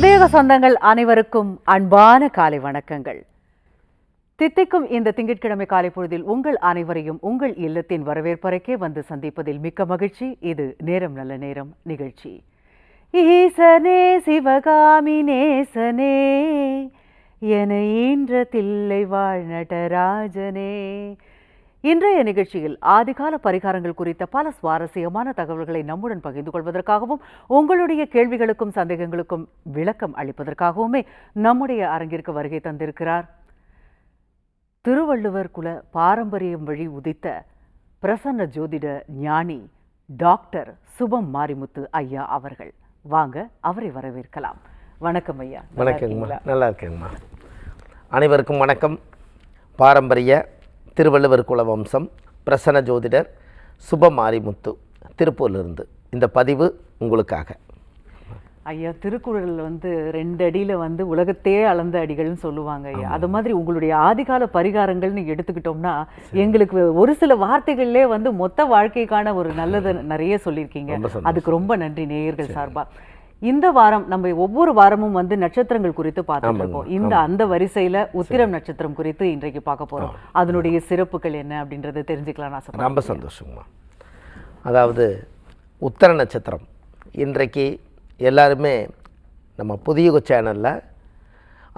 உதயக சொந்தங்கள் அனைவருக்கும் அன்பான காலை வணக்கங்கள். தித்திக்கும் இந்த திங்கட்கிழமை காலை பொழுதில் உங்கள் அனைவரையும் உங்கள் இல்லத்தின் வரவேற்பறைக்கே வந்து சந்திப்பதில் மிக்க மகிழ்ச்சி. இது நேரம் நல்ல நேரம் நிகழ்ச்சி. ஈசனே சிவகாமி நேசனே என ஈன்ற தில்லை வாழ் நடராஜனே. இன்றைய நிகழ்ச்சியில் ஆதிகால பரிகாரங்கள் குறித்த பல சுவாரஸ்யமான தகவல்களை நம்முடன் பகிர்ந்து கொள்வதற்காகவும் உங்களுடைய கேள்விகளுக்கும் சந்தேகங்களுக்கும் விளக்கம் அளிப்பதற்காகவுமே நம்முடைய அரங்கிற்கு வருகை தந்திருக்கிறார். திருவள்ளுவர் குல பாரம்பரியம் வழி உதித்த பிரசன்ன ஜோதிட ஞானி டாக்டர் சுபம் மாரிமுத்து ஐயா அவர்கள். வாங்க அவரை வரவேற்கலாம். வணக்கம் ஐயா. நல்லா வணக்கங்கம்மா? நல்லா இருக்கேங்கம்மா. அனைவருக்கும் வணக்கம். பாரம்பரிய திருவள்ளுவர் குல வம்சம் பிரசன்ன ஜோதிடர் சுபமாரிமுத்து திருப்பூர்லேருந்து. இந்த பதிவு உங்களுக்காக. ஐயா திருக்குறள் வந்து ரெண்டு அடியில வந்து உலகத்தையே அளந்த அடிகள்னு சொல்லுவாங்க ஐயா. அது மாதிரி உங்களுடைய ஆதிகால பரிகாரங்கள்னு எடுத்துக்கிட்டோம்னா எங்களுக்கு ஒரு சில வார்த்தைகள்லே வந்து மொத்த வாழ்க்கைக்கான ஒரு நல்லதை நிறைய சொல்லியிருக்கீங்க. அதுக்கு ரொம்ப நன்றி நேயர்கள் சார்பா. இந்த வாரம் நம்ம ஒவ்வொரு வாரமும் வந்து நட்சத்திரங்கள் குறித்து பார்த்துட்டு இருக்கோம். இந்த அந்த வரிசையில உத்திரம் நட்சத்திரம் குறித்து இன்றைக்கு பார்க்க போறோம். அதனுடைய சிறப்புகள் என்ன அப்படின்றத தெரிஞ்சுக்கலாம் ஆசைப்படுறேன் ரொம்ப சந்தோஷங்கம்மா. அதாவது உத்தர நட்சத்திரம். இன்றைக்கு எல்லாருமே நம்ம புதிய சேனலில்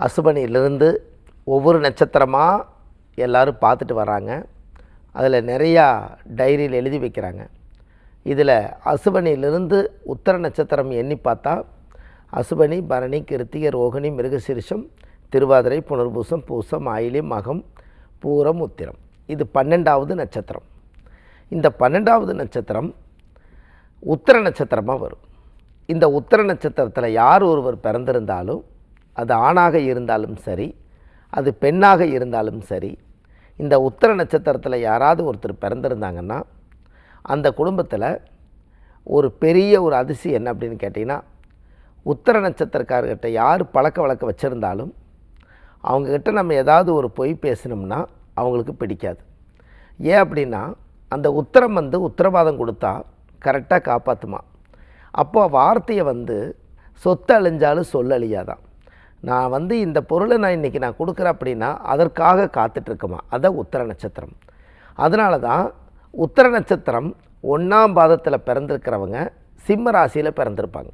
அசுபனியிலிருந்து ஒவ்வொரு நட்சத்திரமாக எல்லாரும் பார்த்துட்டு வராங்க. அதில் நிறையா டைரியில் எழுதி வைக்கிறாங்க. இதில் அசுபனிலிருந்து உத்தர நட்சத்திரம் எண்ணி பார்த்தா அசுபனி பரணி கிருத்திக ரோகிணி மிருகசிரிஷம் திருவாதிரை புனர்பூசம் பூசம் ஆயிலி மகம் பூரம் உத்திரம். இது பன்னெண்டாவது நட்சத்திரம். இந்த பன்னெண்டாவது நட்சத்திரம் உத்தர நட்சத்திரமாக வரும். இந்த உத்தர நட்சத்திரத்தில் யார் ஒருவர் பிறந்திருந்தாலும் அது ஆணாக இருந்தாலும் சரி அது பெண்ணாக இருந்தாலும் சரி இந்த உத்தர நட்சத்திரத்தில் யாராவது ஒருத்தர் பிறந்திருந்தாங்கன்னா அந்த குடும்பத்தில் ஒரு பெரிய ஒரு அதிசயம் என்ன அப்படின்னு கேட்டிங்கன்னா உத்தர நட்சத்திரக்காரர்கிட்ட யார் பழக்க வழக்கம் வச்சுருந்தாலும் அவங்கக்கிட்ட நம்ம ஏதாவது ஒரு பொய் பேசினோம்னா அவங்களுக்கு பிடிக்காது. ஏன் அப்படின்னா அந்த உத்தரம் வந்து உத்தரவாதம் கொடுத்தா கரெக்டாக காப்பாற்றுமா அப்போ வார்த்தையை வந்து சொத்து அழிஞ்சாலும் சொல்லழியாதான் நான் வந்து இந்த பொருளை நான் இன்றைக்கி நான் கொடுக்குறேன் அப்படின்னா அதற்காக காத்துட்ருக்குமா அதான் உத்தர நட்சத்திரம். அதனால தான் உத்தர நட்சத்திரம் ஒன்றாம் பாதத்தில் பிறந்திருக்கிறவங்க சிம்ம ராசியில் பிறந்திருப்பாங்க.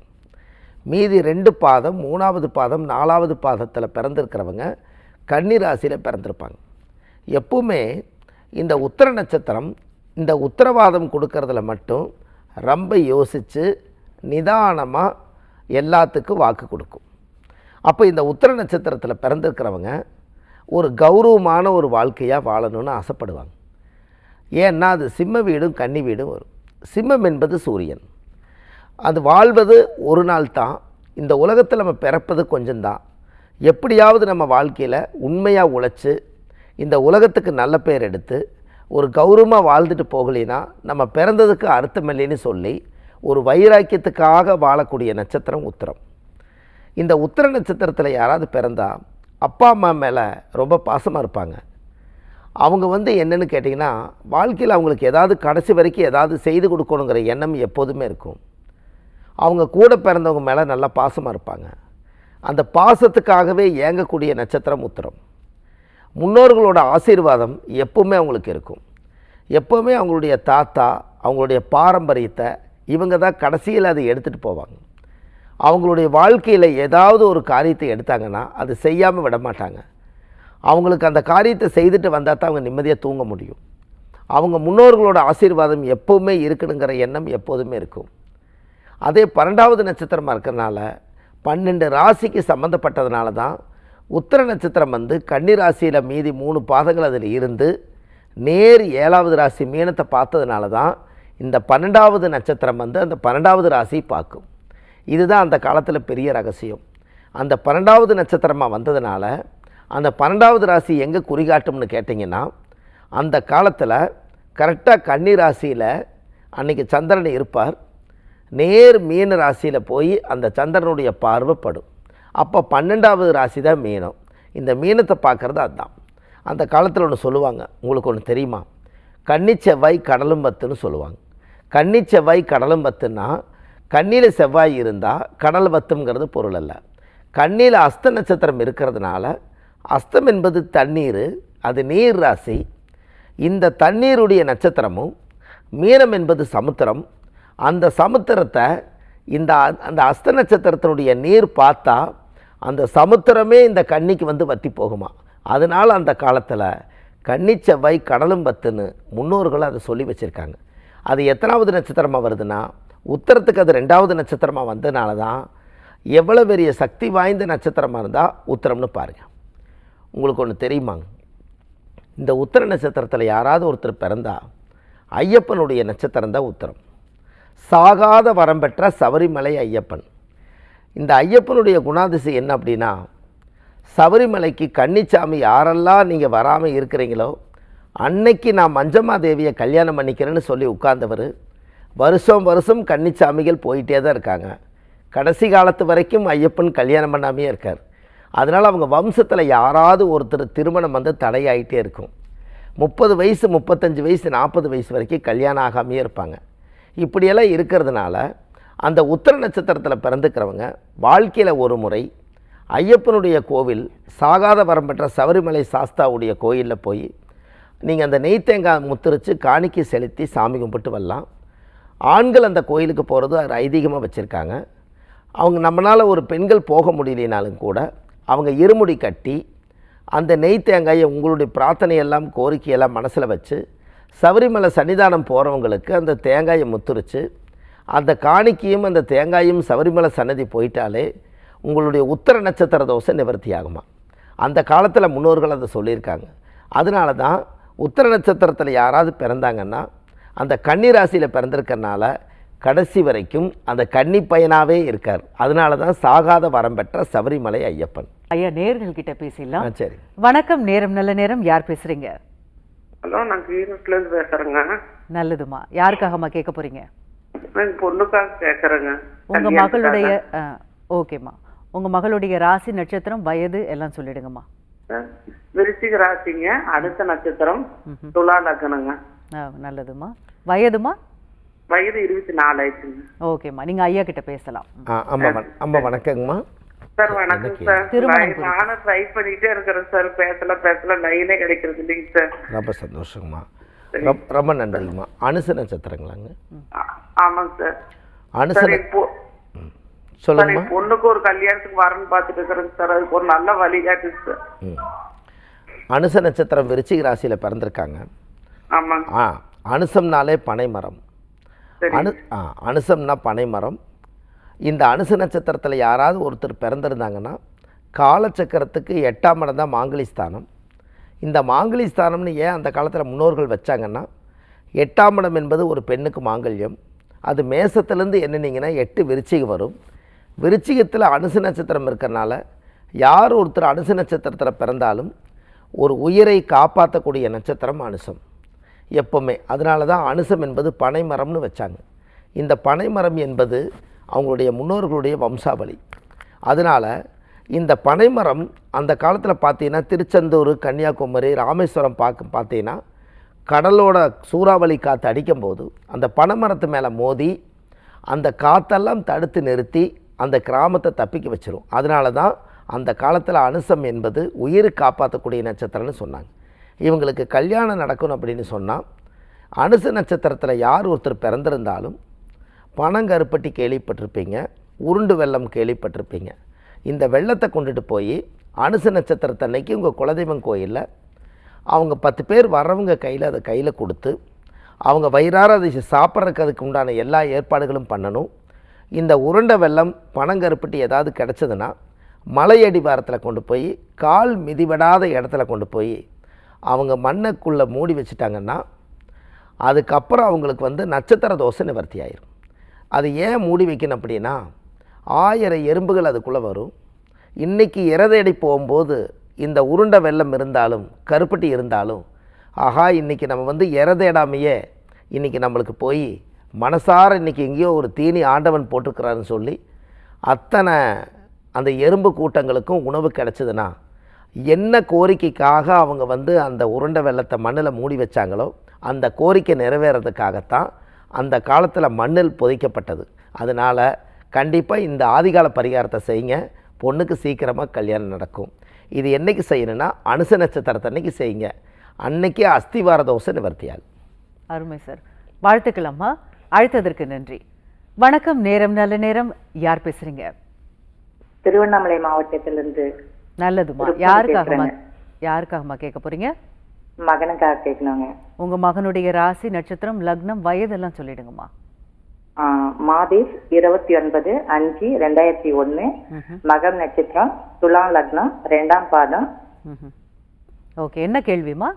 மீதி ரெண்டு பாதம் மூணாவது பாதம் நாலாவது பாதத்தில் பிறந்திருக்கிறவங்க கன்னி ராசியில் பிறந்திருப்பாங்க. எப்பவுமே இந்த உத்தர நட்சத்திரம் இந்த உத்தரவாதம் கொடுக்கறதுல மட்டும் ரொம்ப யோசித்து நிதானமாக எல்லாத்துக்கும் வாக்கு கொடுக்கும். அப்போ இந்த உத்தர நட்சத்திரத்தில் பிறந்திருக்கிறவங்க ஒரு கௌரவமான ஒரு வாழ்க்கையாக வாழணும்னு ஆசைப்படுவாங்க. ஏன்னா அது சிம்ம வீடும் கன்னி வீடும் வரும். சிம்மம் என்பது சூரியன். அது வாழ்வது ஒரு நாள் தான். இந்த உலகத்தில் நம்ம பிறப்பது கொஞ்சம்தான் எப்படியாவது நம்ம வாழ்க்கையில் உண்மையாக உழைச்சி இந்த உலகத்துக்கு நல்ல பேர் எடுத்து ஒரு கௌரவமாக வாழ்ந்துட்டு போகலைன்னா நம்ம பிறந்ததுக்கு அர்த்தம் இல்லைன்னு சொல்லி ஒரு வைராக்கியத்துக்காக வாழக்கூடிய நட்சத்திரம் உத்திரம். இந்த உத்திர நட்சத்திரத்தில் யாராவது பிறந்தால் அப்பா அம்மா மேலே ரொம்ப பாசமாக இருப்பாங்க. அவங்க வந்து என்னென்னு கேட்டிங்கன்னா வாழ்க்கையில் அவங்களுக்கு ஏதாவது கடைசி வரைக்கும் ஏதாவது செய்து கொடுக்கணுங்கிற எண்ணம் எப்போதுமே இருக்கும். அவங்க கூட பிறந்தவங்க மேலே நல்லா பாசமாக இருப்பாங்க. அந்த பாசத்துக்காகவே ஏங்கக்கூடிய நட்சத்திரம் உத்திரம். முன்னோர்களோட ஆசீர்வாதம் எப்போவுமே அவங்களுக்கு இருக்கும். எப்போவுமே அவங்களுடைய தாத்தா அவங்களுடைய பாரம்பரியத்தை இவங்க தான் கடைசியில் அதை எடுத்துகிட்டு போவாங்க. அவங்களுடைய வாழ்க்கையில் ஏதாவது ஒரு காரியத்தை எடுத்தாங்கன்னா அது செய்யாமல் விட மாட்டாங்க. அவங்களுக்கு அந்த காரியத்தை செய்துட்டு வந்தால் தான் அவங்க நிம்மதியாக தூங்க முடியும். அவங்க முன்னோர்களோட ஆசீர்வாதம் எப்போவுமே இருக்கணுங்கிற எண்ணம் எப்போதுமே இருக்கும். அதே பன்னெண்டாவது நட்சத்திரமாக இருக்கிறனால பன்னெண்டு ராசிக்கு சம்மந்தப்பட்டதுனால தான் உத்தர நட்சத்திரம் வந்து கன்னி ராசியில் மீதி மூணு பாதங்கள் அதில் இருந்து நேர் ஏழாவது ராசி மீனத்தை பார்த்ததுனால தான் இந்த பன்னெண்டாவது நட்சத்திரம் வந்து அந்த பன்னெண்டாவது ராசி பார்க்கும். இதுதான் அந்த காலத்தில் பெரிய ரகசியம். அந்த பன்னெண்டாவது நட்சத்திரமாக வந்ததுனால அந்த பன்னெண்டாவது ராசி எங்கே குறிகாட்டும்னு கேட்டிங்கன்னா அந்த காலத்தில் கரெக்டாக கன்னி ராசியில் அன்றைக்கி சந்திரன் இருப்பார். நேர் மீன ராசியில் போய் அந்த சந்திரனுடைய பார்வைப்படும் அப்போ பன்னெண்டாவது ராசி தான் மீனம். இந்த மீனத்தை பார்க்குறது அதுதான் அந்த காலத்தில் ஒன்று சொல்லுவாங்க. உங்களுக்கு ஒன்று தெரியுமா? கன்னி செவ்வாய் கடலும் பத்துன்னு சொல்லுவாங்க. கன்னி செவ்வாய் கடலும் பத்துன்னா கண்ணியில் செவ்வாய் இருந்தால் கடல் வத்துங்கிறது பொருள் அல்ல. கண்ணியில் அஸ்த நட்சத்திரம் இருக்கிறதுனால அஸ்தம் என்பது தண்ணீர் அது நீர் ராசி. இந்த தண்ணீருடைய நட்சத்திரமும் மீனம் என்பது சமுத்திரம். அந்த சமுத்திரத்தை இந்த அ- அந்த அஸ்த நட்சத்திரத்தினுடைய நீர் பார்த்தா அந்த சமுத்திரமே இந்த கன்னிக்கு வந்து வத்தி போகுமா. அதனால் அந்த காலத்தில் கன்னி செவ்வாய் கடலும் பத்துன்னு முன்னோர்கள் அதை சொல்லி வச்சுருக்காங்க. அது எத்தனாவது நட்சத்திரமாக வருதுன்னா உத்தரத்துக்கு அது ரெண்டாவது நட்சத்திரமாக வந்தனால தான் எவ்வளோ பெரிய சக்தி வாய்ந்த நட்சத்திரமாக இருந்தால் உத்தரம்னு பாருங்கள் உங்களுக்கு ஒன்று தெரியுமாங்க? இந்த உத்தர நட்சத்திரத்தில் யாராவது ஒருத்தர் பிறந்தா ஐயப்பனுடைய நட்சத்திரம் தான் உத்தரம். சாகாத வரம் பெற்ற சபரிமலை ஐயப்பன். இந்த ஐயப்பனுடைய குணாதிசை என்ன அப்படின்னா சபரிமலைக்கு கன்னிச்சாமி யாரெல்லாம் நீங்கள் வராமல் இருக்கிறீங்களோ அன்னைக்கு நான் மஞ்சம்மா தேவியை கல்யாணம் பண்ணிக்கிறேன்னு சொல்லி உட்கார்ந்தவர் வருஷம் வருஷம் கன்னிச்சாமிகள் போயிட்டே தான் இருக்காங்க. கடைசி காலத்து வரைக்கும் ஐயப்பன் கல்யாணம் பண்ணாமையே இருக்கார். அதனால் அவங்க வம்சத்தில் யாராவது ஒருத்தர் திருமணம் வந்து தடையாகிட்டே இருக்கும். முப்பது வயசு முப்பத்தஞ்சு வயசு நாற்பது வயசு வரைக்கும் கல்யாணம் ஆகாமையே இருப்பாங்க. இப்படியெல்லாம் இருக்கிறதுனால அந்த உத்தர நட்சத்திரத்தில் பிறந்துக்கிறவங்க வாழ்க்கையில் ஒரு முறை ஐயப்பனுடைய கோவில் சாகாத வரம் பெற்ற சபரிமலை சாஸ்தாவுடைய கோயிலில் போய் நீங்கள் அந்த நெய் தேங்காய் முத்திரிச்சு காணிக்கை செலுத்தி சாமி கும்பிட்டு வரலாம். ஆண்கள் அந்த கோயிலுக்கு போகிறது அது ஐதீகமாக வச்சுருக்காங்க. அவங்க நம்மளால் ஒரு பெண்கள் போக முடியலனாலும் கூட அவங்க இருமுடி கட்டி அந்த நெய் தேங்காயை உங்களுடைய பிரார்த்தனையெல்லாம் கோரிக்கையெல்லாம் மனசில் வச்சு சபரிமலை சன்னிதானம் போகிறவங்களுக்கு அந்த தேங்காயை முத்துரிச்சு. அந்த காணிக்கையும் அந்த தேங்காயும் சபரிமலை சன்னதி போயிட்டாலே உங்களுடைய உத்தர நட்சத்திர தோசை நிவர்த்தி ஆகுமா அந்த காலத்தில் முன்னோர்கள் அதை சொல்லியிருக்காங்க. அதனால தான் உத்தர நட்சத்திரத்தில் யாராவது பிறந்தாங்கன்னா அந்த கன்னி ராசியில் பிறந்திருக்கனால கடைசி வரைக்கும் அந்த கன்னி பையனாகவே இருக்கார். அதனால தான் சாகாத வரம் பெற்ற சபரிமலை ஐயப்பன். ஐயா நேர்கள் கிட்ட பேசிடலாம். சரி. வணக்கம் நேரம் நல்ல நேரம். யார் பேசுறீங்க? ஹலோ நான் ஈரோட்ல இருந்து பேசுறேங்க. நல்லதுமா. யாருக்காகம்மா கேட்க போறீங்க? நான் பொண்ணுக்காக கேக்குறேங்க. உங்க மகளுடைய ஓகேம்மா. உங்க மகளுடைய ராசி நட்சத்திரம் வயது எல்லாம் சொல்லிடுங்கம்மா. விருச்சிக ராசிங்க. அடுத்த நட்சத்திரம் துலா லக்னங்க. நல்லதுமா. வயதுமா? வயது இருபத்தி நாலு ஆயிடுச்சுங்க. ஓகேம்மா. நீங்க ஐயா கிட்ட பேசலாம். அம்மா அம்மா வணக்கங்கம்மா. சார் வணக்கம் சார். நானும் ட்ரை பண்ணிட்டே இருக்கிறேன் சார். பேசல பேசல லைனே கிடைக்கிறது இல்லைங்க சார். ரொம்ப சந்தோஷங்கம்மா ரொம்ப நன்றிங்கம்மா அனுச நட்சத்திரங்களாங்க? ஆமாங்க சார். அனுச என் பொண்ணுக்கு ஒரு கல்யாணத்துக்கு வரேன்னு பார்த்துட்டு இருக்கிறேங்க சார். அதுக்கு ஒரு நல்ல வழிகாட்டு சார். அனுச நட்சத்திரம் விருச்சிக ராசியில் பிறந்திருக்காங்க. ஆமாங்க. ஆ அனுசம்னாலே பனைமரம். அனு ஆ அனுசம்னா பனைமரம். இந்த அனுச நட்சத்திரத்தில் யாராவது ஒருத்தர் பிறந்திருந்தாங்கன்னா காலச்சக்கரத்துக்கு எட்டாம் இடம் தான் மாங்கலி ஸ்தானம் இந்த மாங்கலி ஸ்தானம்னு ஏன் அந்த காலத்தில் முன்னோர்கள் வச்சாங்கன்னா எட்டாம் இடம் என்பது ஒரு பெண்ணுக்கு மாங்கல்யம். அது மேசத்துலேருந்து எண்ணினீங்கன்னா எட்டு விருச்சிகம் வரும். விருச்சிகத்தில் அனுச நட்சத்திரம் இருக்கிறனால யார் ஒருத்தர் அனுச நட்சத்திரத்தில் பிறந்தாலும் ஒரு உயிரை காப்பாற்றக்கூடிய நட்சத்திரம் அனுசம். எப்போவுமே. அதனால தான் அனுசம் என்பது பனைமரம்னு வச்சாங்க. இந்த பனைமரம் என்பது அவங்களுடைய முன்னோர்களுடைய வம்சாவளி. அதனால் இந்த பனைமரம் அந்த காலத்தில் பார்த்தீங்கன்னா திருச்செந்தூர் கன்னியாகுமரி ராமேஸ்வரம் பார்க்க பார்த்தீங்கன்னா கடலோட சூறாவளி காற்று அடிக்கும்போது அந்த பனைமரத்து மேலே மோதி அந்த காற்றெல்லாம் தடுத்து நிறுத்தி அந்த கிராமத்தை தப்பிக்க வச்சிரும். அதனால தான் அந்த காலத்தில் அனுசம் என்பது உயிரை காப்பாற்றக்கூடிய நட்சத்திரம்னு சொன்னாங்க. இவங்களுக்கு கல்யாணம் நடக்கணும் அப்படின்னு சொன்னால் அனுச நட்சத்திரத்தில் யார் ஒருத்தர் பிறந்திருந்தாலும் பனங்கருப்பட்டி கேள்விப்பட்டிருப்பீங்க உருண்டு வெள்ளம் கேள்விப்பட்டிருப்பீங்க. இந்த வெள்ளத்தை கொண்டுட்டு போய் அனுசு நட்சத்திரத்தன்னைக்கு உங்கள் குலதெய்வம் கோயிலில் அவங்க பத்து பேர் வர்றவங்க கையில் அதை கையில் கொடுத்து அவங்க வயிறார அதை சாப்பிட்றதுக்கு அதுக்கு உண்டான எல்லா ஏற்பாடுகளும் பண்ணணும். இந்த உருண்டை வெள்ளம் பனங்கருப்பட்டி ஏதாவது கிடச்சதுன்னா மலை அடிவாரத்தில் கொண்டு போய் கால் மிதிவிடாத இடத்துல கொண்டு போய் அவங்க மண்ணுக்குள்ளே மூடி வச்சுட்டாங்கன்னா அதுக்கப்புறம் அவங்களுக்கு வந்து நட்சத்திர தோசை நிவர்த்தி ஆயிரும். அது ஏன் மூடி வைக்கணும் அப்படின்னா ஆயிரம் எறும்புகள் அதுக்குள்ளே வரும். இன்றைக்கி இறதேடி போகும்போது இந்த உருண்டை வெள்ளம் இருந்தாலும் கருப்பட்டி இருந்தாலும் ஆஹா இன்றைக்கி நம்ம வந்து இறதேடாமையே இன்றைக்கி நம்மளுக்கு போய் மனசார இன்றைக்கி எங்கேயோ ஒரு தீனி ஆண்டவன் போட்டிருக்கிறாருன்னு சொல்லி அத்தனை அந்த எறும்பு கூட்டங்களுக்கும் உணவு கிடச்சிதுன்னா என்ன கோரிக்கைக்காக அவங்க வந்து அந்த உருண்டை வெள்ளத்தை மண்ணில் மூடி வச்சாங்களோ அந்த கோரிக்கை நிறைவேறதுக்காகத்தான் அந்த காலத்தில் மண்ணில் புதைக்கப்பட்டது. அதனால் கண்டிப்பாக இந்த ஆதிகால பரிகாரத்தை செய்யுங்க. பொண்ணுக்கு சீக்கிரமாக கல்யாணம் நடக்கும். இது என்னைக்கு செய்யணும்னா அனுச நட்சத்திரத்தன்னைக்கு செய்யுங்க. அன்னைக்கே அஸ்திவார தோசை நிவர்த்தியாகும். அருமை சார். வாழ்த்துக்கள் அம்மா. அழைத்ததற்கு நன்றி. வணக்கம். நேரம் நல்ல நேரம். யார் பேசுறீங்க? திருவண்ணாமலை மாவட்டத்திலிருந்து நல்லதுமா. யாருக்காகமா. யாருக்காகமா கேட்க போறீங்க? மகனுக்காக கேட்கணுங்க. உங்க மகனுடைய ராசி நட்சத்திரம் லக்னம் வயதெல்லாம் சொல்லிடுங்கம்மா. மாதேஷ் இருபத்தி ஒன்பது அஞ்சு ரெண்டாயிரத்தி ஒண்ணு மகம் நட்சத்திரம் துலாம் லக்னம் ரெண்டாம் பாதம். ஓகே என்ன கேள்விமா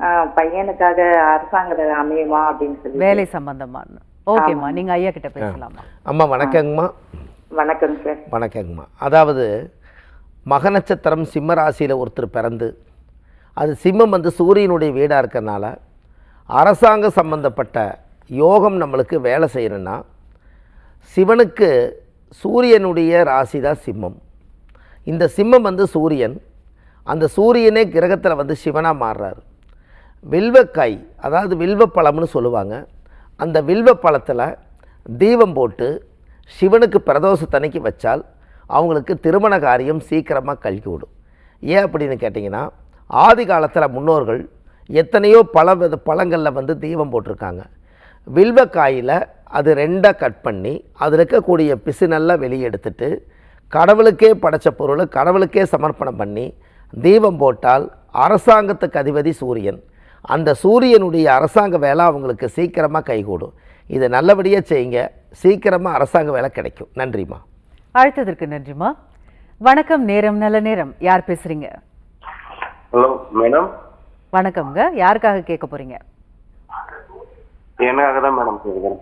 ஆ, பையனுக்காக அரசாங்க அமையுமா அப்படின்னு சொல்லி வேலை சம்பந்தமா? ஓகேம்மா நீங்க ஐயா கிட்ட பேசலாமா அம்மா வணக்கங்கம்மா. வணக்கம் சார். வணக்கங்கம்மா. அதாவது மக நட்சத்திரம் சிம்ம ராசியில் ஒருத்தர் பிறந்து அது சிம்மம் வந்து சூரியனுடைய வீடாக இருக்கறனால அரசாங்க சம்பந்தப்பட்ட யோகம் நம்மளுக்கு வேலை செய்யணுன்னா சிவனுக்கு சூரியனுடைய ராசி தான் சிம்மம். இந்த சிம்மம் வந்து சூரியன். அந்த சூரியனே கிரகத்தில் வந்து சிவனாக மாறுறாரு. வில்வக்காய் அதாவது வில்வப்பழம்னு சொல்லுவாங்க. அந்த வில்வப்பழத்தில் தீபம் போட்டு சிவனுக்கு பிரதோஷத்தன்னைக்கு வச்சால் அவங்களுக்கு திருமண காரியம் சீக்கிரமாக கல்கி விடும் ஏன் அப்படின்னு கேட்டிங்கன்னா ஆதி காலத்தில் முன்னோர்கள் எத்தனையோ பல வித பழங்களில் வந்து தீபம் போட்டிருக்காங்க. வில்வக்காயில் அது ரெண்டாக கட் பண்ணி அதில் இருக்கக்கூடிய பிசுனெல்லாம் வெளியே எடுத்துட்டு கடவுளுக்கே படைச்ச பொருளை கடவுளுக்கே சமர்ப்பணம் பண்ணி தீபம் போட்டால் அரசாங்கத்துக்கு அதிபதி சூரியன். அந்த சூரியனுடைய அரசாங்க வேலை அவங்களுக்கு சீக்கிரமாக கைகூடும். இதை நல்லபடியாக செய்யுங்க. சீக்கிரமாக அரசாங்க வேலை கிடைக்கும். நன்றிம்மா. அழைத்ததற்கு நன்றிம்மா. வணக்கம் நேரம் நல்ல நேரம். யார் பேசுகிறீங்க ஹலோ மேடம். வணக்கம்ங்க. யாருக்காக கேட்க போறீங்க? எனக்காக தான் மேடம் கேட்குறேன்.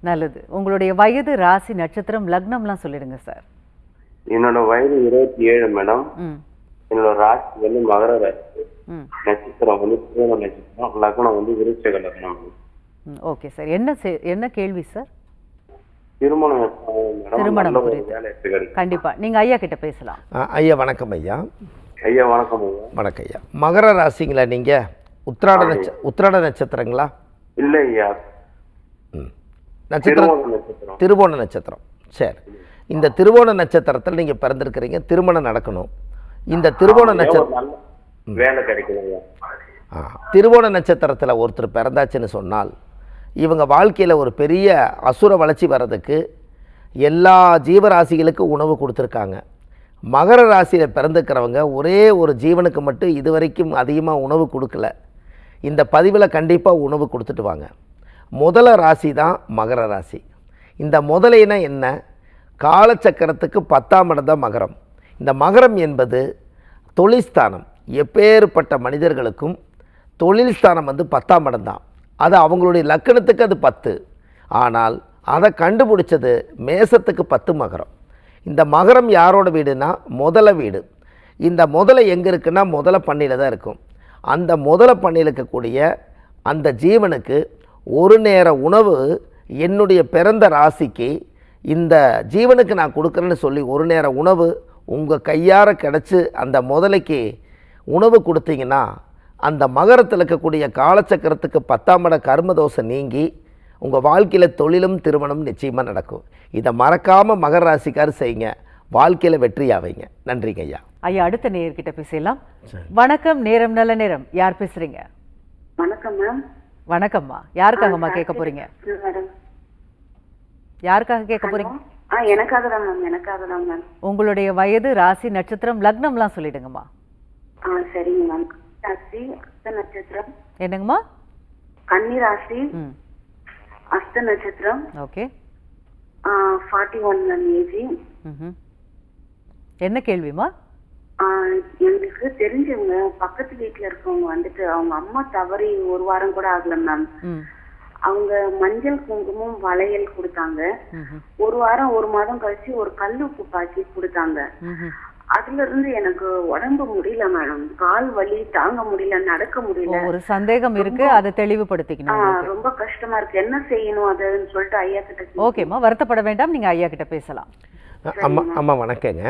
நல்லது. உங்களுடைய வயது ராசி நட்சத்திரம் லக்னம்லாம் சொல்லிடுங்க சார். என்னோட வயது இருபத்தி ஏழு மேடம். ம். என்னோட ராசி வந்து மகர ராசி. ம். நட்சத்திரம் வந்து திருமண நட்சத்திரம். லக்னம் வந்து விருச்சக லக்னம். ம், ஓகே சார். என்ன செ- என்ன கேள்வி சார்? திருமணம் எப்போ மேடம். திருமணம் நல்ல ஒரு குறித்து. வேலை எப்படி கிடைக்கும் கண்டிப்பா. நீங்க ஐயா கிட்ட பேசலாம். ஆ, ஐயா வணக்கம் ஐயா. ஐயா வணக்கம் வணக்கம் ஐயா. மகர ராசிங்களா நீங்கள் உத்திராட நட்ச உத்திராட நட்சத்திரங்களா? இல்ல ஐயா. ம். நட்சத்திரம் திருவோண நட்சத்திரம். சரி. இந்த திருவோண நட்சத்திரத்தில் நீங்கள் பிறந்திருக்கிறீங்க. திருமணம் நடக்கணும். இந்த திருவோண நட்சத்திரம் வேலை ஆ, திருவோண நட்சத்திரத்தில் ஒருத்தர் பிறந்தாச்சுன்னு சொன்னால் இவங்க வாழ்க்கையில் ஒரு பெரிய அசுர வளர்ச்சி வர்றதுக்கு எல்லா ஜீவராசிகளுக்கும் உணவு கொடுத்துருக்காங்க. மகர ராசியில் பிறந்துக்கிறவங்க ஒரே ஒரு ஜீவனுக்கு மட்டும் இதுவரைக்கும் அதிகமாக உணவு கொடுக்கல. இந்த பதிவில் கண்டிப்பாக உணவு கொடுத்துட்டு வாங்க. முதல ராசி தான் மகர ராசி. இந்த முதலைனா என்ன? காலச்சக்கரத்துக்கு பத்தாம் இடம் தான் மகரம். இந்த மகரம் என்பது தொழில்ஸ்தானம் எப்பேற்பட்ட மனிதர்களுக்கும் தொழில் ஸ்தானம் வந்து பத்தாம் இடம் தான். அது அவங்களுடைய லக்கணத்துக்கு அது பத்து. ஆனால் அதை கண்டுபிடிச்சது மேசத்துக்கு பத்து மகரம். இந்த மகரம் யாரோட வீடுனா முதல வீடு. இந்த முதலை எங்கே இருக்குன்னா முதல பண்ணையில் தான் இருக்கும். அந்த முதல பண்ணையில் இருக்கக்கூடிய அந்த ஜீவனுக்கு ஒரு நேர உணவு என்னுடைய பிறந்த ராசிக்கு இந்த ஜீவனுக்கு நான் கொடுக்குறேன்னு சொல்லி ஒரு நேர உணவு உங்கள் கையார கிடச்சி அந்த முதலைக்கு உணவு கொடுத்தீங்கன்னா அந்த மகரத்தில் இருக்கக்கூடிய காலச்சக்கரத்துக்கு பத்தாம் இட கர்மதோஷம் நீங்கி உங்கள் வாழ்க்கையில் தொழிலும் திருமணம் நிச்சயமாக நடக்கும். இதை மறக்காமல் மகர ராசிக்கார் செய்யுங்க. வாழ்க்கையில் வெற்றியாவீங்க நன்றிங்க ஐயா. ஐயா அடுத்த நேயர்கிட்ட பேசலாம். வணக்கம் நேரம் நல்ல நேரம். யார் பேசுறீங்க? வணக்கம் மேம். வணக்கம்மா. யாருக்காகம்மா கேட்க போறீங்க? யாருக்காக கேட்க போறீங்க? ஆ எனக்காக தான் மேம். எனக்காக தான் மேம். உங்களுடைய வயது ராசி நட்சத்திரம் லக்னம்லாம் சொல்லிடுங்கம்மா. ஆ சரிங்க மேம். ராசி நட்சத்திரம். என்னங்கம்மா? கன்னி ராசி. ம். அஸ்த நட்சத்திரம். ஓகே. ஃபார்ட்டி ஒன் ஏஜி என்ன கேள்விமா எங்களுக்கு தெரிஞ்சவங்க பக்கத்து வீட்டுல இருக்கவங்க வந்துட்டு அவங்க அம்மா தவறி ஒரு வாரம் கூட ஆகல மேம் அவங்க மஞ்சள் குங்குமம் வளையல் கொடுத்தாங்க. ஒரு வாரம் ஒரு மாதம் கழிச்சு ஒரு கல்லுப்பு பாக்கெட் கொடுத்தாங்க. ம்ஹும். அதுல இருந்து எனக்கு உடம்பு முடியல மேடம் கால் வலி தாங்க முடியல நடக்க முடியல. ஒரு சந்தேகம் இருக்கு. அதை தெளிவுபடுத்திக்கணும். ரொம்ப கஷ்டமா இருக்கு. என்ன செய்யணும் அதுன்னு சொல்லிட்டு ஐயா கிட்ட. ஓகேம்மா வருத்தப்பட வேண்டாம். நீங்க ஐயா கிட்ட பேசலாம். அம்மா அம்மா வணக்கங்க.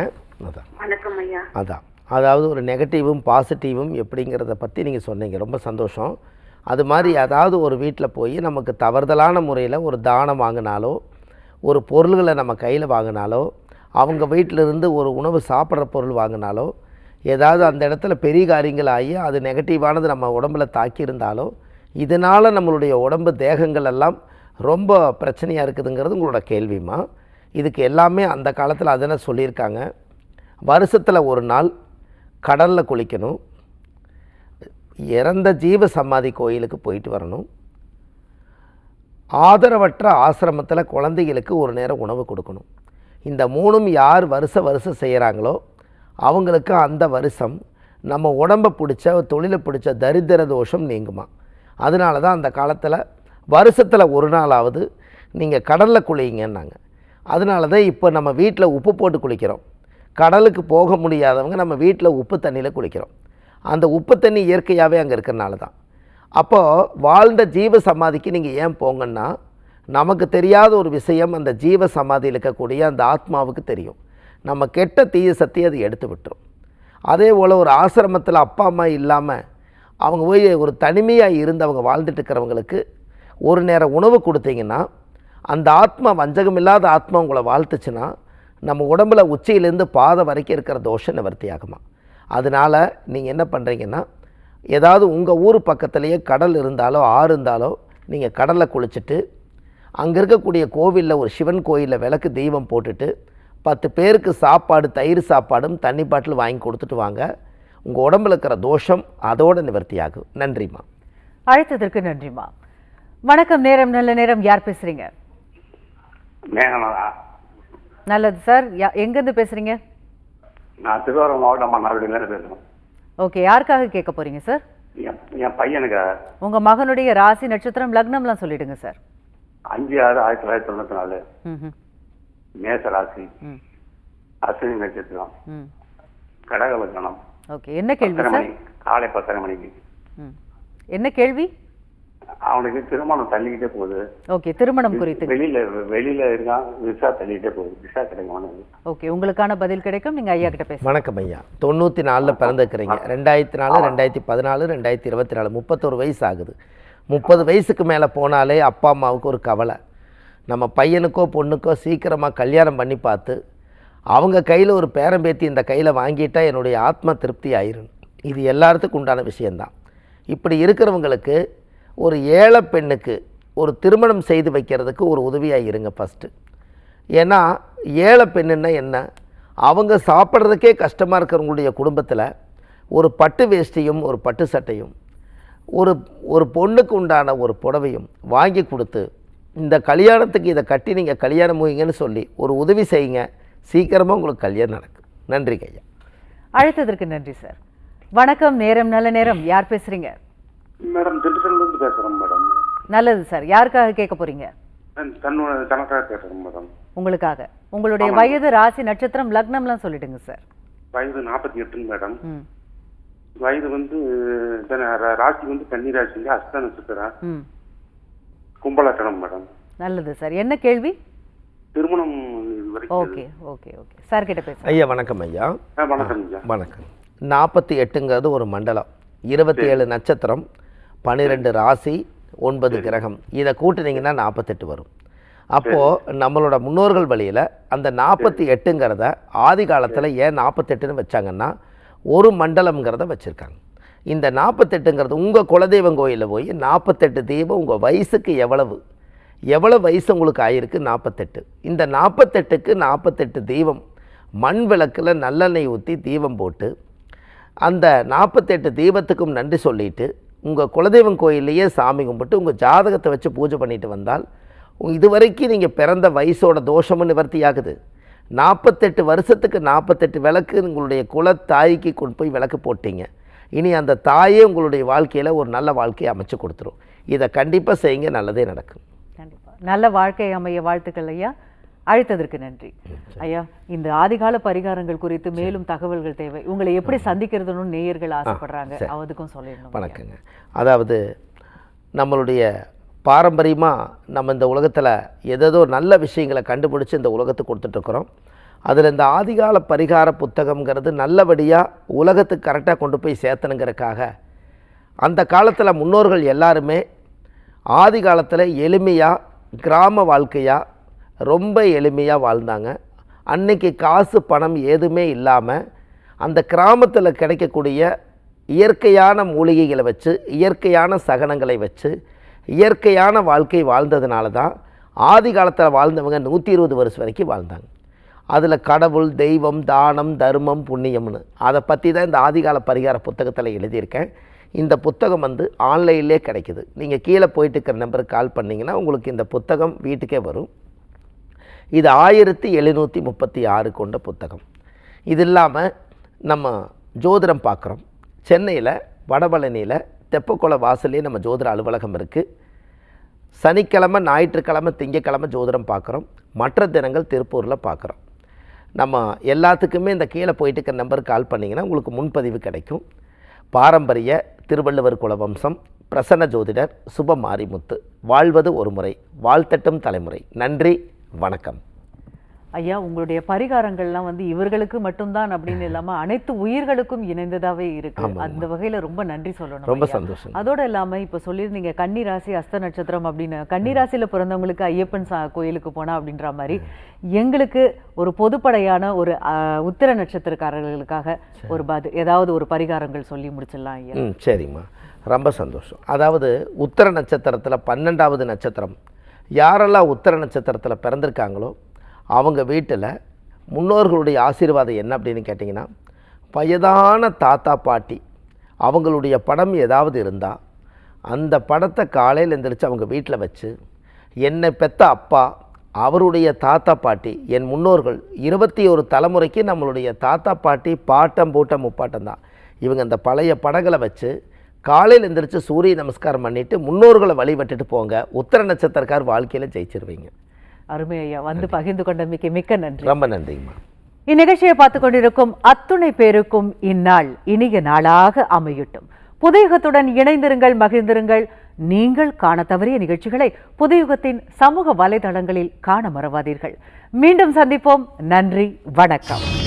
அதான். வணக்கம் ஐயா. அதான். அதாவது ஒரு நெகட்டிவும் பாசிட்டிவும் எப்படிங்கிறத பற்றி நீங்கள் சொன்னீங்க. ரொம்ப சந்தோஷம். அது மாதிரி அதாவது ஒரு வீட்டில் போய் நமக்கு தவறுதலான முறையில் ஒரு தானம் வாங்கினாலோ ஒரு பொருள்களை நம்ம கையில் வாங்கினாலோ அவங்க வீட்டிலிருந்து ஒரு உணவு சாப்பிட்ற பொருள் வாங்கினாலோ ஏதாவது அந்த இடத்துல பெரிய காரியங்கள் ஆகி அது நெகட்டிவானது நம்ம உடம்புல தாக்கியிருந்தாலோ இதனால் நம்மளுடைய உடம்பு தேகங்கள் எல்லாம் ரொம்ப பிரச்சனையாக இருக்குதுங்கிறது உங்களோட கேள்விமா இதுக்கு எல்லாமே அந்த காலத்தில் அதனை சொல்லியிருக்காங்க? வருஷத்தில் ஒரு நாள் கடலில் குளிக்கணும். இறந்த ஜீவ சமாதி கோயிலுக்கு போயிட்டு வரணும். ஆதரவற்ற ஆசிரமத்தில் குழந்தைகளுக்கு ஒரு நேரம் உணவு கொடுக்கணும். இந்த மூணும் யார் வருஷ வருஷம் செய்கிறாங்களோ அவங்களுக்கு அந்த வருஷம் நம்ம உடம்பை பிடிச்ச தொழிலை பிடிச்ச தரித்திர தோஷம் நீங்குமா? அதனால தான் அந்த காலத்தில் வருஷத்தில் ஒரு நாளாவது நீங்கள் கடலில் குளிங்கன்னாங்க. அதனால தான் இப்போ நம்ம வீட்டில் உப்பு போட்டு குளிக்கிறோம். கடலுக்கு போக முடியாதவங்க நம்ம வீட்டில் உப்பு தண்ணியில் குளிக்கிறோம். அந்த உப்பு தண்ணி இயற்கையாகவே அங்கே இருக்கிறனால தான். அப்போது வாழ்ந்த ஜீவ சமாதிக்கு நீங்கள் ஏன் போங்கன்னா நமக்கு தெரியாத ஒரு விஷயம் அந்த ஜீவ சமாதியில் இருக்கக்கூடிய அந்த ஆத்மாவுக்கு தெரியும். நம்ம கெட்ட தீய சக்தி அது எடுத்து விட்டுரும். அதே போல் ஒரு ஆசிரமத்தில் அப்பா அம்மா இல்லாமல் அவங்க போய் ஒரு தனிமையாக இருந்து அவங்க வாழ்ந்துட்டு இருக்கிறவங்களுக்கு ஒரு நேரம் உணவு கொடுத்தீங்கன்னா அந்த ஆத்மா வஞ்சகம் இல்லாத ஆத்மா உங்களை வாழ்த்துச்சுன்னா நம்ம உடம்புல உச்சியிலேருந்து பாதை வரைக்கும் இருக்கிற தோஷம் நிவர்த்தி ஆகுமா அதனால் நீங்கள் என்ன பண்ணுறீங்கன்னா ஏதாவது உங்கள் ஊர் பக்கத்துலேயே கடல் இருந்தாலோ ஆறு இருந்தாலோ நீங்கள் கடலில் குளிச்சுட்டு அங்கே இருக்கக்கூடிய கோவிலில் ஒரு சிவன் கோயிலில் விளக்கு தெய்வம் போட்டுட்டு பத்து பேருக்கு சாப்பாடு தயிர் சாப்பாடும் தண்ணி பாட்டில் வாங்கி கொடுத்துட்டு வாங்க. உங்கள் உடம்புல இருக்கிற தோஷம் அதோட நிவர்த்தி ஆகும் நன்றிம்மா. அழைத்ததற்கு நன்றிம்மா. வணக்கம் நேரம் நல்ல நேரம். யார் பேசுறீங்க? மேகநாதா. நல்லது சார். யா- எங்கிருந்து பேசுறீங்க? நான் திருவாரூர் மாவட்டம் மன்னார்குடியிலேருந்து பேசுகிறேன் ஓகே யாருக்காக கேட்க போறீங்க சார்? என் என் பையனுக்கு. உங்க மகனுடைய ராசி நட்சத்திரம் லக்னம்லாம் சொல்லிடுங்க சார். அஞ்சு ஆறு ஆயிரத்தி தொள்ளாயிரத்தி தொண்ணூற்றி நாலு. மேச ராசி. அஸ்வினி நட்சத்திரம். கடக லக்னம் ஓகே. என்ன கேள்வி சார்? மணி காலை பத்தரை மணிக்கு. என்ன கேள்வி? அவனுக்கு திருமணம் தள்ளிக்கிட்டே போகுது. ஓகே. திருமணம் குறித்து. வெளியில வெளியில இருக்கான் விசா தள்ளிக்கிட்டே போகுது. விசா கிடைக்கும் ஓகே. உங்களுக்கான பதில் கிடைக்கும். நீங்க ஐயா கிட்ட பேசுங்க. வணக்கம் ஐயா. தொண்ணூற்றி நாலில் பிறந்துக்கிறீங்க ரெண்டாயிரத்தி நாலு ரெண்டாயிரத்தி பதினாலு ரெண்டாயிரத்தி இருபத்தி நாலு. முப்பத்தொரு வயசு ஆகுது. முப்பது வயசுக்கு மேலே போனாலே அப்பா அம்மாவுக்கு ஒரு கவலை. நம்ம பையனுக்கோ பொண்ணுக்கோ சீக்கிரமாக கல்யாணம் பண்ணி பார்த்து அவங்க கையில் ஒரு பேரம்பேத்தி இந்த கையில் வாங்கிட்டால் என்னுடைய ஆத்ம திருப்தி ஆயிரும். இது எல்லாத்துக்கும் உண்டான விஷயந்தான் இப்படி இருக்கிறவங்களுக்கு ஒரு ஏழை பெண்ணுக்கு ஒரு திருமணம் செய்து வைக்கிறதுக்கு ஒரு உதவியாக இருங்க ஃபஸ்ட்டு ஏன்னா ஏழை பெண்ணுன்னா என்ன? அவங்க சாப்பிட்றதுக்கே கஷ்டமாக இருக்கிறவங்களுடைய குடும்பத்தில் ஒரு பட்டு வேஷ்டியும் ஒரு பட்டு சட்டையும். ஒரு ஒரு பொண்ணுக்கு உண்டான ஒரு புடவையும் வாங்கி கொடுத்து இந்த கல்யாணத்துக்கு இதை கட்டி நீங்கள் கல்யாணம் முடியுங்கன்னு சொல்லி ஒரு உதவி செய்யுங்க. சீக்கிரமாக உங்களுக்கு கல்யாணம் நடக்கும். நன்றி ஐயா. அழைத்ததற்கு நன்றி சார். வணக்கம் நேரம் நல்ல நேரம். யார் பேசுறீங்க? மேடம் திண்டுக்கல்லேருந்து பேசுகிறேன் மேடம். நல்லது சார். யாருக்காக கேட்க போறீங்க? தன்னோட தனக்காக மேடம். உங்களுக்காக. உங்களுடைய வயது ராசி நட்சத்திரம் லக்னம்லாம் சொல்லிடுங்க சார். வயது நாற்பத்தி எட்டுங்க மேடம். வயது வந்து ராசி வந்து கன்னி ராசிங்க அஸ்த நட்சத்திரம் ம். கும்பலக்கணம் மேடம். நல்லது சார். என்ன கேள்வி? திருமணம் ஓகே ஓகே ஓகே. சார் கிட்ட பேசுங்க ஐயா வணக்கம் ஐயா. வணக்கம் ஐயா. வணக்கம். நாற்பத்தி எட்டுங்கிறது ஒரு மண்டலம். இருபத்தி ஏழு நட்சத்திரம் பன்னிரெண்டு ராசி ஒன்பது கிரகம். இதை கூட்டினீங்கன்னா நாற்பத்தெட்டு வரும். அப்போது நம்மளோட முன்னோர்கள் வழியில் அந்த நாற்பத்தி எட்டுங்கிறத ஆதி காலத்தில் ஏன் நாற்பத்தெட்டுன்னு வச்சாங்கன்னா ஒரு மண்டலம்ங்கிறத வச்சுருக்காங்க. இந்த நாற்பத்தெட்டுங்கிறது உங்கள் குலதெய்வம் கோயிலில் போய் நாற்பத்தெட்டு தீபம் உங்கள் வயசுக்கு எவ்வளவு? எவ்வளோ வயசு உங்களுக்கு ஆயிருக்கு நாற்பத்தெட்டு இந்த நாற்பத்தெட்டுக்கு நாற்பத்தெட்டு தீபம் மண் விளக்கில் நல்லெண்ணெய் ஊற்றி தீபம் போட்டு அந்த நாற்பத்தெட்டு தீபத்துக்கும் நன்றி சொல்லிட்டு உங்கள் குலதெய்வம் கோயிலையே சாமி கும்பிட்டு உங்கள் ஜாதகத்தை வச்சு பூஜை பண்ணிட்டு வந்தால் இதுவரைக்கும் நீங்கள் பிறந்த வயசோட தோஷமும் நிவர்த்தியாகுது. நாற்பத்தெட்டு வருஷத்துக்கு நாற்பத்தெட்டு விளக்கு உங்களுடைய குல தாய்க்கு கொண்டு போய் விளக்கு போட்டீங்க. இனி அந்த தாயே உங்களுடைய வாழ்க்கையில் ஒரு நல்ல வாழ்க்கையை அமைச்சு கொடுத்துரும். இதை கண்டிப்பாக செய்யுங்க நல்லதே நடக்கும். கண்டிப்பா. நல்ல வாழ்க்கை அமைய வாழ்த்துக்கள் ஐயா. அழைத்ததற்கு நன்றி. ஐயா இந்த ஆதிகால பரிகாரங்கள் குறித்து மேலும் தகவல்கள் தேவை. உங்களை எப்படி சந்திக்கிறதுன்னு நேயர்கள் ஆசைப்படுறாங்க. அதுக்கும் சொல்லிடணும். வணக்கங்க. அதாவது நம்மளுடைய பாரம்பரியமாக நம்ம இந்த உலகத்தில் எதேதோ நல்ல விஷயங்களை கண்டுபிடிச்சி இந்த உலகத்துக்கு கொடுத்துட்ருக்குறோம். அதில் இந்த ஆதிகால பரிகார புத்தகம்ங்கிறது நல்லபடியாக உலகத்துக்கு கரெக்டாக கொண்டு போய் சேர்த்தணுங்கிறதுக்காக அந்த காலத்தில் முன்னோர்கள் எல்லாருமே ஆதி காலத்தில் எளிமையாக கிராம வாழ்க்கையாக ரொம்ப எளிமையாக வாழ்ந்தாங்க. அன்னைக்கு காசு பணம் எதுவுமே இல்லாமல் அந்த கிராமத்தில் கிடைக்கக்கூடிய இயற்கையான மூலிகைகளை வச்சு இயற்கையான சகனங்களை வச்சு இயற்கையான வாழ்க்கை வாழ்ந்ததுனால தான் ஆதி காலத்தில் வாழ்ந்தவங்க நூற்றி இருபது வருஷம் வரைக்கும் வாழ்ந்தாங்க. அதில் கடவுள் தெய்வம் தானம் தர்மம் புண்ணியம்னு. அதை பற்றி தான் இந்த ஆதிகால பரிகார புத்தகத்தில் எழுதியிருக்கேன். இந்த புத்தகம் வந்து ஆன்லைன்லே கிடைக்குது. நீங்கள் கீழே போயிட்டு இருக்கிற நம்பருக்கு கால் பண்ணிங்கன்னா உங்களுக்கு இந்த புத்தகம் வீட்டுக்கே வரும். இது ஆயிரத்தி எழுநூற்றி முப்பத்தி ஆறு கொண்ட புத்தகம். இது இல்லாமல் நம்ம ஜோதிடம் பார்க்குறோம். சென்னையில் வடபழனியில் தெப்பக்குள வாசல்லே நம்ம ஜோதிட அலுவலகம் இருக்குது சனிக்கிழமை ஞாயிற்றுக்கிழமை திங்கக்கிழமை ஜோதிடம் பார்க்குறோம். மற்ற தினங்கள் திருப்பூரில் பார்க்குறோம். நம்ம எல்லாத்துக்குமே இந்த கீழே போயிட்டு இருக்க நம்பருக்கு கால் பண்ணிங்கன்னா உங்களுக்கு முன்பதிவு கிடைக்கும். பாரம்பரிய திருவள்ளுவர் குல வம்சம் பிரசன்ன ஜோதிடர் சுப மாரிமுத்து வாழ்வது ஒரு முறை வாழ்த்தட்டும் தலைமுறை. நன்றி வணக்கம். ஐயா உங்களுடைய பரிகாரங்கள்லாம் வந்து இவர்களுக்கு மட்டும்தான் அப்படின்னு இல்லாம அனைத்து உயிர்களுக்கும் இணைந்ததாவே இருக்கு. அந்த வகையில ரொம்ப நன்றி சொல்லணும் ரொம்ப. சந்தோஷம் அதோட இல்லாம இப்ப சொல்லியிருந்தீங்க கன்னி ராசி அஸ்த நட்சத்திரம் அப்படின்னு. கன்னி ராசியில பிறந்தவங்களுக்கு ஐயப்பன் சா கோயிலுக்கு போனா அப்படின்ற மாதிரி எங்களுக்கு ஒரு பொதுப்படையான ஒரு உத்திர நட்சத்திரக்காரர்களுக்காக ஒரு பது ஏதாவது ஒரு பரிகாரங்கள் சொல்லி முடிச்சிடலாம் ஐயா. ம் சரிம்மா. ரொம்ப சந்தோஷம். அதாவது உத்தர நட்சத்திரத்தில் பன்னெண்டாவது நட்சத்திரம் யாரெல்லாம் உத்தர நட்சத்திரத்தில் பிறந்திருக்காங்களோ அவங்க வீட்டில் முன்னோர்களுடைய ஆசீர்வாதம் என்ன அப்படின்னு கேட்டிங்கன்னா வயதான தாத்தா பாட்டி அவங்களுடைய படம் ஏதாவது இருந்தால் அந்த படத்தை காலையில் எந்திரிச்சு அவங்க வீட்டில் வச்சு என்னை பெத்த அப்பா அவருடைய தாத்தா பாட்டி என் முன்னோர்கள் இருபத்தி ஒரு தலைமுறைக்கு நம்மளுடைய தாத்தா பாட்டி பாட்டம் பூட்டம் முப்பாட்டம் தான். இவங்க அந்த பழைய படங்களை வச்சு காலையில் எந்திரிச்சு சூரிய நமஸ்காரம் பண்ணிவிட்டு முன்னோர்களை வழிபட்டுட்டு போங்க. உத்தர நட்சத்திரக்கார் வாழ்க்கையில் ஜெயிச்சிருவீங்க. அருமை ஐயா. வந்து பகிர்ந்து கொண்டமைக்கு மிக்க நன்றி. ரொம்ப நன்றிங்கம்மா. இந்நிகழ்ச்சியை பார்த்து கொண்டிருக்கும் அத்துணை பேருக்கும் இந்நாள் இனிய நாளாக அமையட்டும். புதையுகத்துடன் இணைந்திருங்கள் மகிழ்ந்திருங்கள். நீங்கள் காண தவறிய நிகழ்ச்சிகளை புதையுகத்தின் சமூக வலைதளங்களில் காண மறவாதீர்கள். மீண்டும் சந்திப்போம். நன்றி வணக்கம்.